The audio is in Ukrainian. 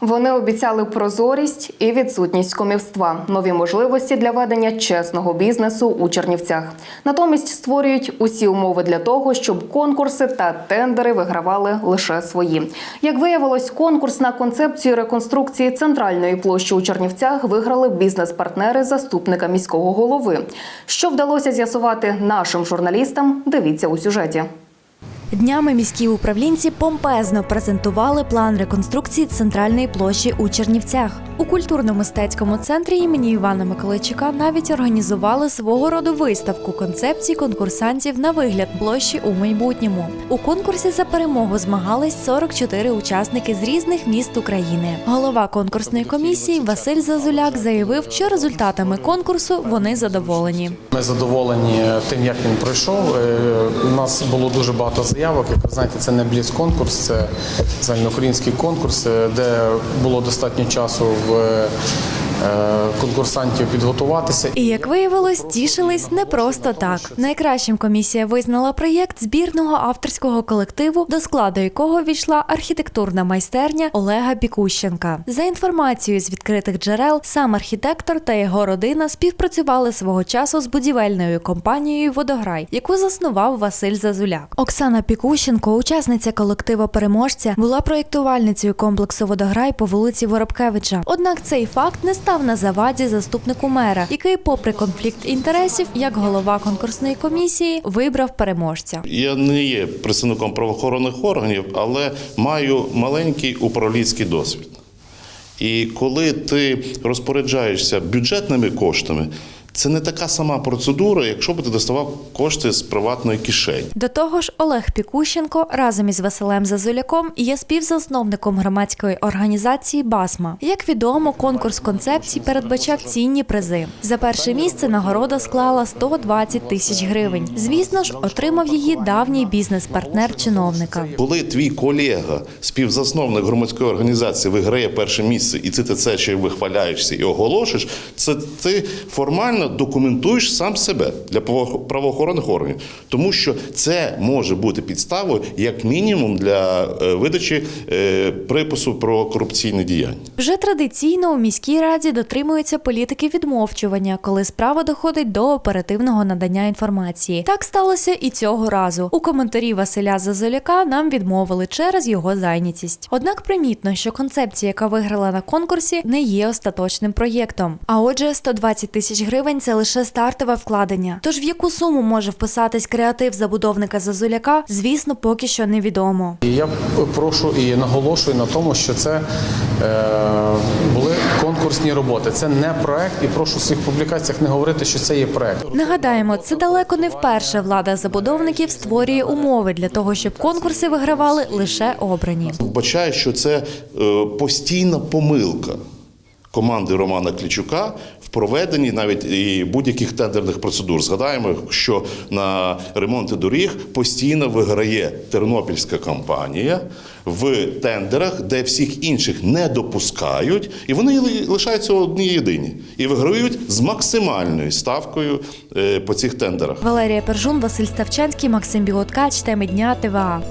Вони обіцяли прозорість і відсутність комівства, нові можливості для ведення чесного бізнесу у Чернівцях. Натомість створюють усі умови для того, щоб конкурси та тендери вигравали лише свої. Як виявилось, конкурс на концепцію реконструкції центральної площі у Чернівцях виграли бізнес-партнери заступника міського голови. Що вдалося з'ясувати нашим журналістам? Дивіться у сюжеті. Днями міські управлінці помпезно презентували план реконструкції центральної площі у Чернівцях. У культурно-мистецькому центрі імені Івана Миколайчука навіть організували свого роду виставку концепцій конкурсантів на вигляд площі у майбутньому. У конкурсі за перемогу змагались 44 учасники з різних міст України. Голова конкурсної комісії Василь Зазуляк заявив, що результатами конкурсу вони задоволені. Ми задоволені тим, як він пройшов. Е, У нас було дуже багато заявок. Як ви знаєте, це не бліц-конкурс, це загальноукраїнський конкурс, е, де було достатньо часу в е, конкурсантів підготуватися. І як виявилось, тішились не просто так. Найкращим комісія визнала проєкт збірного авторського колективу, до складу якого війшла архітектурна майстерня Олега Пікущенка. За інформацією з відкритих джерел, сам архітектор та його родина співпрацювали свого часу з будівельною компанією Водограй, яку заснував Василь Зазуляк. Оксана Пікущенко, учасниця колективу переможця, була проєктувальницею комплексу Водограй по вулиці Воробкевича. Однак цей факт не став на заваді заступнику мера, який, попри конфлікт інтересів, як голова конкурсної комісії, вибрав переможця. Я не є представником правоохоронних органів, але маю маленький управлінський досвід. І коли ти розпоряджаєшся бюджетними коштами, це не така сама процедура, якщо б ти доставав кошти з приватної кишені. До того ж, Олег Пікущенко разом із Василем Зазуляком є співзасновником громадської організації Басма. Як відомо, конкурс концепцій передбачав цінні призи. За перше місце нагорода склала 120 тисяч гривень. Звісно ж, отримав її давній бізнес-партнер чиновника. Коли твій колега, співзасновник громадської організації, виграє перше місце, і ти це ще й вихваляєшся і оголошуєш, це ти формально документуєш сам себе для право- правоохоронних органів, тому що це може бути підставою як мінімум для е, видачі е, припису про корупційне діяння. Вже традиційно у міській раді дотримуються політики відмовчування, коли справа доходить до оперативного надання інформації. Так сталося і цього разу. У коментарі Василя Зазоляка нам відмовили через його зайнятість. Однак примітно, що концепція, яка виграла на конкурсі, не є остаточним проєктом. А отже, 120 тисяч гривень це лише стартове вкладення. Тож в яку суму може вписатись креатив забудовника Зазуляка, звісно, поки що невідомо. Я прошу і наголошую на тому, що це е, були конкурсні роботи. Це не проект, і прошу в своїх публікаціях не говорити, що це є проект. Нагадаємо, це далеко не вперше влада забудовників створює умови для того, щоб конкурси вигравали лише обрані. Вбачаю, що це е, постійна помилка команди Романа Клічука в проведенні навіть і будь-яких тендерних процедур. Згадаємо, що на ремонти доріг постійно виграє тернопільська компанія в тендерах, де всіх інших не допускають, і вони лишаються одні єдині і виграють з максимальною ставкою е, по цих тендерах. Валерія Пержун, Василь Ставчанський, Максим Білоткач, теми дня ТВА.